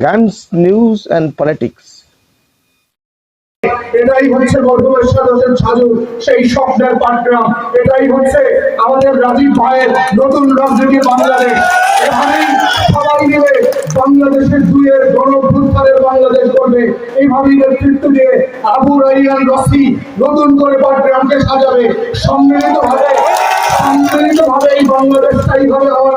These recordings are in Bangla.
guns, news, and politics. এটাই হচ্ছে বর্তমান সাধকের সাধু সেই স্বপ্নের পাঠগ্রাম। এটাই হচ্ছে আমাদের রাজীব ভাইয়ের নতুন রাজনীতি বাংলাদেশ। এভাবেই সবাই মিলে বাংলাদেশের দুয়ের গণভ্যুত্থানের বাংলাদেশ করবে এইভাবেই নেতৃত্ব দিয়ে আবু রাইয়ান রসি নতুন করে পাঠগ্রামকে সাজাবে। সম্মিলিত ভাবে সম্মিলিত ভাবে এই বাংলাদেশটাই হবে আমার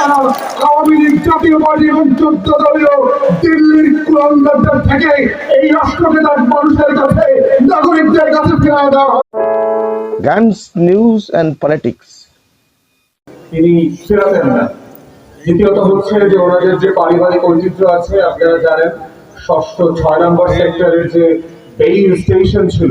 রাষ্ট্রের মালিকানা আওয়ামী লীগ জাতীয় পার্টি এবং দলীয় দিল্লির কুলঙ্গারদের থেকে এই রাষ্ট্রকে তার মানুষের কাছে নাগরিকদের কাছে ফিরাইয়া দেওয়া হবে Guns, news, and তিনি ফেরাতেন না। দ্বিতীয়ত হচ্ছে যে ওনাদের যে পারিবারিক ঐতিহ্য আছে আপনারা জানেন ষষ্ঠ ছয় নম্বর সেক্টরের যে বেইল স্টেশন ছিল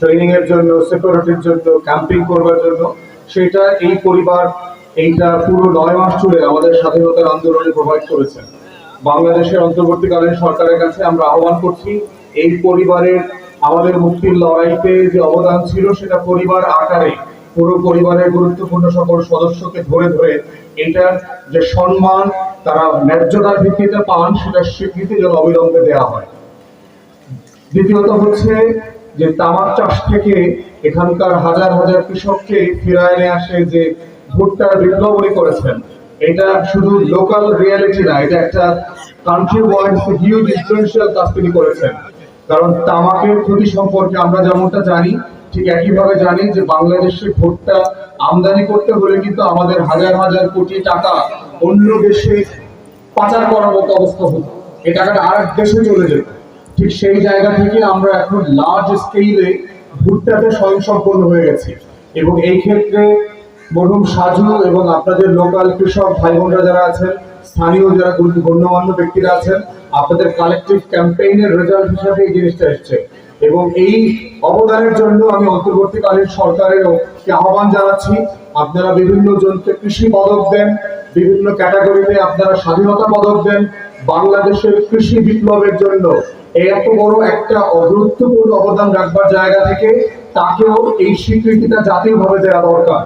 ট্রেনিং এর জন্য সিকিউরিটির জন্য ক্যাম্পিং করবার জন্য সেটা এই পরিবার এইটা পুরো নয় মাস জুড়ে আমাদের স্বাধীনতার আন্দোলনে প্রোভাইড করেছেন বাংলাদেশের অন্তর্বর্তীকালীন সরকারের কাছে আমরা আহ্বান করছি, এই পরিবারের আমাদের মুক্তির লড়াইতে যে অবদান ছিল সেটা পরিবার আকারে, পুরো পরিবারের গুরুত্বপূর্ণ সকল সদস্যকে ধরে ধরে এটার যে সম্মান, তারা ন্যায্যতার ভিত্তিতে পান সেটা স্বীকৃতি যেন অবিলম্বে দেওয়া হয়। দ্বিতীয়ত হচ্ছে যে তামাক চাষ থেকে এখানকার হাজার হাজার কৃষককে ফিরায় নিয়ে আসে যে বিপ্লব উনি করেছেন। এটা শুধু লোকাল রিয়ালিটি না, এটা একটা কান্ট্রি ওয়াইড হিউজ ইনফ্লুয়েন্সিয়াল কাজ তিনি করেছেন। কারণ তামাকের ক্ষতি সম্পর্কে আমরা যেমনটা জানি, ঠিক একইভাবে জানি যে বাংলাদেশে ভোটটা আমদানি করতে হলে কিন্তু আমাদের হাজার হাজার কোটি টাকা অন্য দেশে পাচার করার মতো অবস্থা হতো। এই টাকাটা আরেক দেশে চলে যেত। ঠিক সেই জায়গা থেকে আমরা এখন লার্জ স্কেলে ভুট্টাতে স্বয়ংসম্পন্ন হয়ে গেছি। এবং এই ক্ষেত্রে মরহুম সাজু এবং আপনাদের লোকাল কৃষক ভাই বোনরা যারা আছেন, স্থানীয় যারা গণ্যমান্য ব্যক্তিরা আছেন, আপনাদের কালেকটিভ ক্যাম্পেইনের রেজাল্ট হিসাবে এই জিনিসটা এসছে। এবং এই অবদানের জন্য আমি অন্তর্বর্তীকালীন সরকারের আহ্বান জানাচ্ছি। আপনারা বিভিন্ন জনকে কৃষি পদক দেন, বিভিন্ন ক্যাটাগরিতে আপনারা স্বাধীনতা পদক দেন। বাংলাদেশের কৃষি বিপ্লবের জন্য এত বড় একটা গুরুত্বপূর্ণ অবদান রাখবার জায়গা থেকে তাকেও এই স্বীকৃতিটা জাতীয়ভাবে দেওয়া দরকার।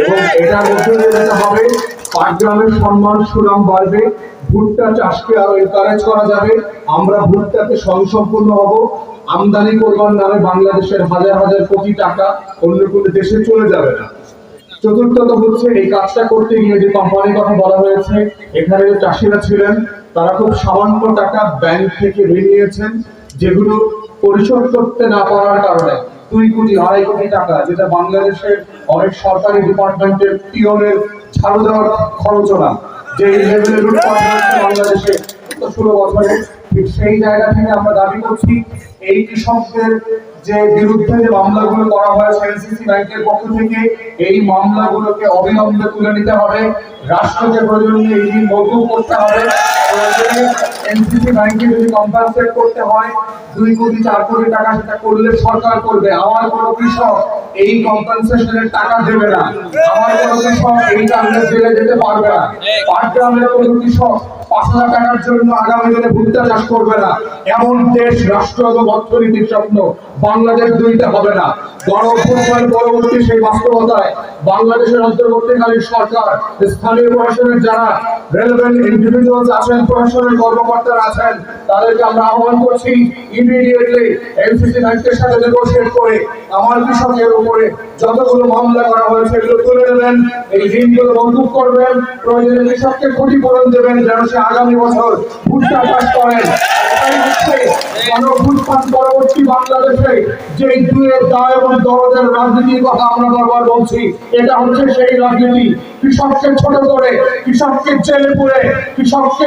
এবং এটার মধ্যে দিয়ে যেতে হবে পাটগ্রামের সম্মান সুনাম বাড়বে ভুট্টা চাষকে আরও এনকারেজ করা যাবে। আমরা ভুট্টাতে স্বয়ংসম্পূর্ণ হব। আমদানি করবার নামে বাংলাদেশের হাজার হাজার কোটি টাকা অন্য কোনো দেশে চলে যাবে না। চতুর্থত হচ্ছে এই কাজটা করতে গিয়ে যে কোম্পানির কথা বলা হয়েছে এখানে যে চাষিরা ছিলেন তারা খুব সামান্য টাকা ব্যাংক থেকে ঋণ নিয়েছেন যেগুলো পরিশোধ করতে না পারার কারণে। দুই কোটি, আড়াই কোটি টাকা, যেটা বাংলাদেশের অনেক সরকারি ডিপার্টমেন্টের পিওনের ছাড়ো দেওয়ার খরচ না। যে লেভেলের বাংলাদেশে ষোলো বছরে সেই জায়গা থেকে আমরা দাবি করছি, এই কৃষকদের যে বিরুদ্ধে যে মামলাগুলো করা হয়েছে এনসিসি ব্যাংকের পক্ষ থেকে, এই মামলাগুলোকে অবিলম্বে তুলে নিতে হবে। রাষ্ট্রকে প্রয়োজনীয় এই করতে হবে। এনসিসি ব্যাংকে যদি কম্পানসেট করতে হয়, দুই কোটি, চার কোটি টাকা সেটা করলে সরকার করবে। আমার কোনো কৃষক এই টাকা দেবে না। আমার কোনো কৃষক এই জেলে যেতে পারবে না। পাটগ্রামের কোনো কৃষক পাঁচ লাখ টাকার জন্য আগামী দিনে ভুট্টা চাষ করবে না। এমন দেশ, রাষ্ট্র এবং অর্থনীতির স্বপ্ন বাংলাদেশ দুইটা হবে না। পরবর্তী সেই বাস্তবতায় বাংলাদেশের অন্তর্বর্তীকালীন সরকার, স্থানীয় প্রশাসনের যারা রেলেভেন্ট ইন্ডিভিজুয়ালস আছেন প্রশাসনের কর্মকর্তারা আছেন, তাদেরকে আমরা আহ্বান করছি ইমিডিয়েটলি ব্যাংকের সাথে নেগোশিয়েট করে আমার কৃষকের উপরে যতগুলো মামলা করা হয়েছে এগুলো তুলে নেবেন, এই ঋণগুলো করবেন, প্রয়োজনে কৃষককে ক্ষতিপূরণ দেবেন যেন সে আগামী বছর ভুট্টা চাষ করেন। রাজনীতির কথা আমরা বলছি, এটা হচ্ছে সেই রাজনীতি। কৃষককে ছোট করে, কৃষককে জেলে পুরে, কৃষককে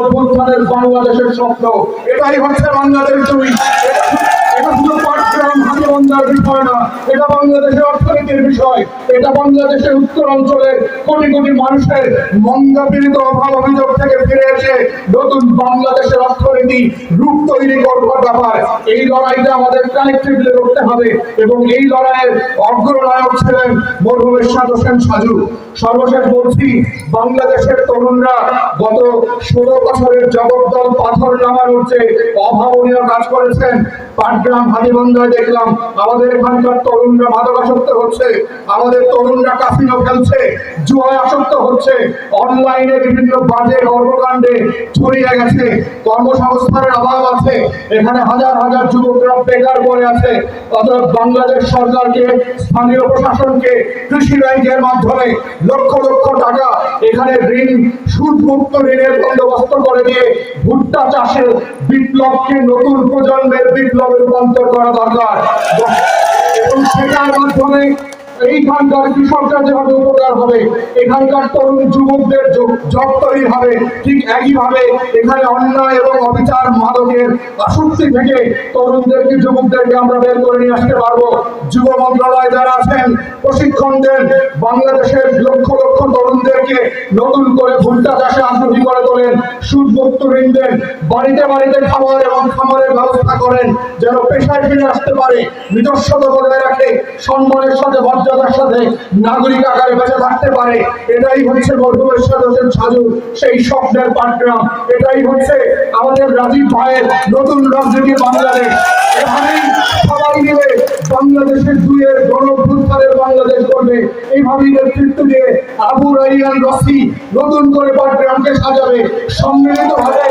বাংলাদেশের স্বপ্ন। এটাই হচ্ছে এটা বাংলাদেশের অর্থনীতির বিষয়। এটা বাংলাদেশের উত্তর অঞ্চলের কোটি কোটি মানুষের অভিযোগ থেকে ফিরে নতুন বাংলাদেশের অর্থনীতি রূপ তৈরি করবার ব্যাপার, এই লড়াইটা আমাদের কালেকটিভলি করতে হবে এবং এই লড়াইয়ের অগ্রনায়ক ছিলেন মরহুম এরশাদ সাজু। সর্বশেষ বলছি, বাংলাদেশের তরুণরা গত ষোলো বছরের জগদ্দল পাথর নামানোর যে অভাবনীয় কাজ করেছেন। পাটগ্রাম হাতিবন্ধায় দেখলাম, আমাদের এখানকার তরুণরা মাদকাসক্ত হচ্ছে, আমাদের তরুণরা কাসিনো খেলছে, জুয়ায় আসক্ত হচ্ছে অনলাইনে বিভিন্ন বাজে কর্মকাণ্ডে ছড়িয়ে গেছে। কর্মসংস্থানের অভাব আছে, এখানে হাজার হাজার যুবকরা বেকার পড়ে আছে, অতএব বাংলাদেশ সরকারকে, স্থানীয় প্রশাসনকে, কৃষি ব্যাংকের মাধ্যমে লক্ষ লক্ষ টাকা এখানে ঋণ, সুদমুক্ত ঋণের বন্দোবস্ত করে দিয়ে ভুট্টা চাষের বিপ্লবকে নতুন প্রজন্মের বিপ্লবে রূপান্তর করা দরকার। এবং সেটার মাধ্যমে এইখানকার কৃষকরা যেভাবে উপকার হবে, এখানকার তরুণ যুবকদের জব তৈরি হবে, ঠিক একইভাবে এখানে অন্যায় এবং অবিচার মাদকের আসক্তি থেকে তরুণদেরকে, যুবকদেরকে আমরা বের করে নিয়ে আসতে পারব। যুব মন্ত্রণালয় যারা আছেন, প্রশিক্ষণ দেন, বাংলাদেশের লক্ষ লক্ষ নতুন করে ভুট্টা চাষে আগ্রহী করে তোলেন। সুদমুক্ত ঋণ দেন বাড়িতে বাড়িতে খাবার এবং খামারের ব্যবস্থা করেন যেন পেশায় ফিরে আসতে পারে। নিজস্বতা বজায় রাখে, সম্মানের সাথে, মর্যাদার সাথে নাগরিক আকারে বেঁচে থাকতে পারে। এটাই হচ্ছে মরহুমের সদস্যের সাজু, সেই স্বপ্নের পাটগ্রাম এটাই হচ্ছে আমাদের রাজীব ভাইয়ের নতুন রাজনীতি বাংলাদেশ। এখানেই সবাই মিলে বাংলাদেশের দুইয়ের গণভ্যুত্থানের বাংলাদেশ করবে এইভাবেই নেতৃত্ব দিয়ে আবু রাইয়ান রসি নতুন করে পাটগ্রামকে সাজাবে। সম্মিলিত ভাবে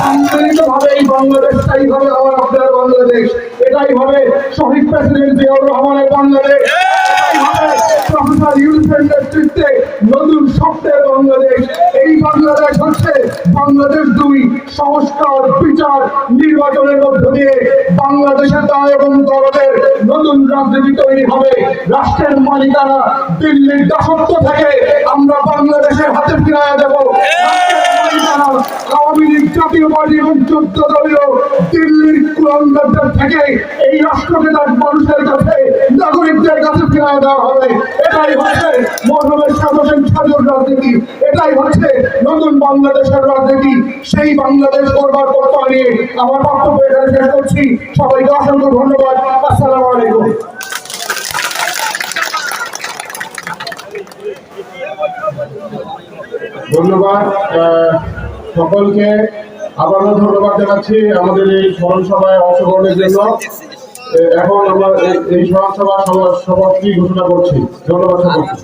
সম্মিলিত ভাবে এই বাংলাদেশটাই হবে আমার আপনার বাংলাদেশ। এটাই হবে শহীদ প্রেসিডেন্ট জিয়াউর রহমানের বাংলাদেশ। নেতৃত্বে নতুন স্বপ্নের বাংলাদেশ। এই বাংলাদেশ হচ্ছে বাংলাদেশ দুই সংস্কার, বিচার, নির্বাচনের মধ্য দিয়ে। বাংলাদেশের দায় এবং দরদের নতুন রাজনীতি তৈরি হবে। রাষ্ট্রের মালিকানা দিল্লির দাসত্ব থেকে আমরা বাংলাদেশের হাতে ফিরাইয়া দেব। রাষ্ট্রের আওয়ামী লীগ জাতীয় পার্টি এবং চোদ্দ দলীয় দিল্লির কুলঙ্গারদের থেকে এই রাষ্ট্রকে তার মানুষের কাছে, নাগরিকদের কাছে ফিরিয়ে দেওয়া হবে। এটাই হচ্ছে মরহুমের সাধসেন সাজুর রাজনীতি। এটাই হচ্ছে নতুন বাংলাদেশের রাজনীতি। সেই বাংলাদেশ করবার প্রত্যয় নিয়ে আমার বক্তব্য এখানে শেষ করছি। সবাইকে অসংখ্য ধন্যবাদ। আসসালামু আলাইকুম। ধন্যবাদ। সকলকে আবারও ধন্যবাদ জানাচ্ছি আমাদের এই স্মরণ সভায় অংশগ্রহণের জন্য। এখন আমরা এই- স্মরণ সভা- সভাপতি ঘোষণা করছি। ধন্যবাদ সকলকে।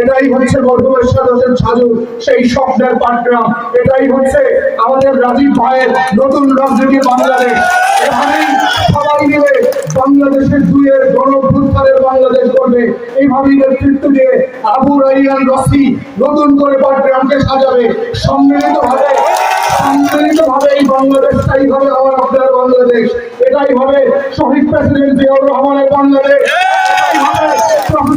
এটাই হচ্ছে মরহুমের সদস্যের সাজু, সেই স্বপ্নের পাটগ্রাম। এটাই হচ্ছে আমাদের রাজীব ভাইয়ের নতুন রাজনীতি বাংলাদেশ। এখানেই সবাই মিলে বাংলাদেশের দুইয়ের গণভ্যুত্থানের বাংলাদেশ করবে এইভাবেই নেতৃত্ব দিয়ে আবু রাইয়ান রসি নতুন করে পাটগ্রামকে সাজাবে। সম্মিলিত ভাবে সম্মিলিত ভাবে এই বাংলাদেশটাই হবে আমার আপনার বাংলাদেশ। এটাই হবে শহীদ প্রেসিডেন্ট জিয়াউর রহমানের বাংলাদেশ।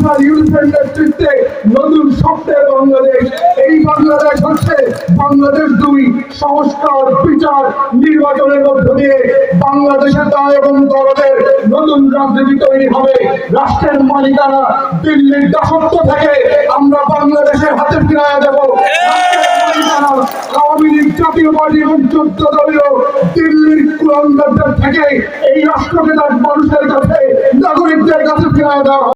প্রফেসর ইউনুসের নেতৃত্বে নতুন স্বপ্নের বাংলাদেশ। এই বাংলাদেশ হচ্ছে বাংলাদেশ দুই সংস্কার, বিচার, নির্বাচনের মধ্য দিয়ে। বাংলাদেশের দায় এবং দরদের নতুন রাজনীতি তৈরি হবে। রাষ্ট্রের মালিকানা দিল্লির দাসত্ব থেকে আমরা বাংলাদেশের হাতে ফিরাইয়া দেব। আওয়ামী লীগ জাতীয় পার্টি এবং চোদ্দ দলীয় দিল্লির কুলঙ্গারদের থেকে এই রাষ্ট্রকে তার মানুষের কাছে, নাগরিকদের কাছে ফিরাইয়া দেওয়া।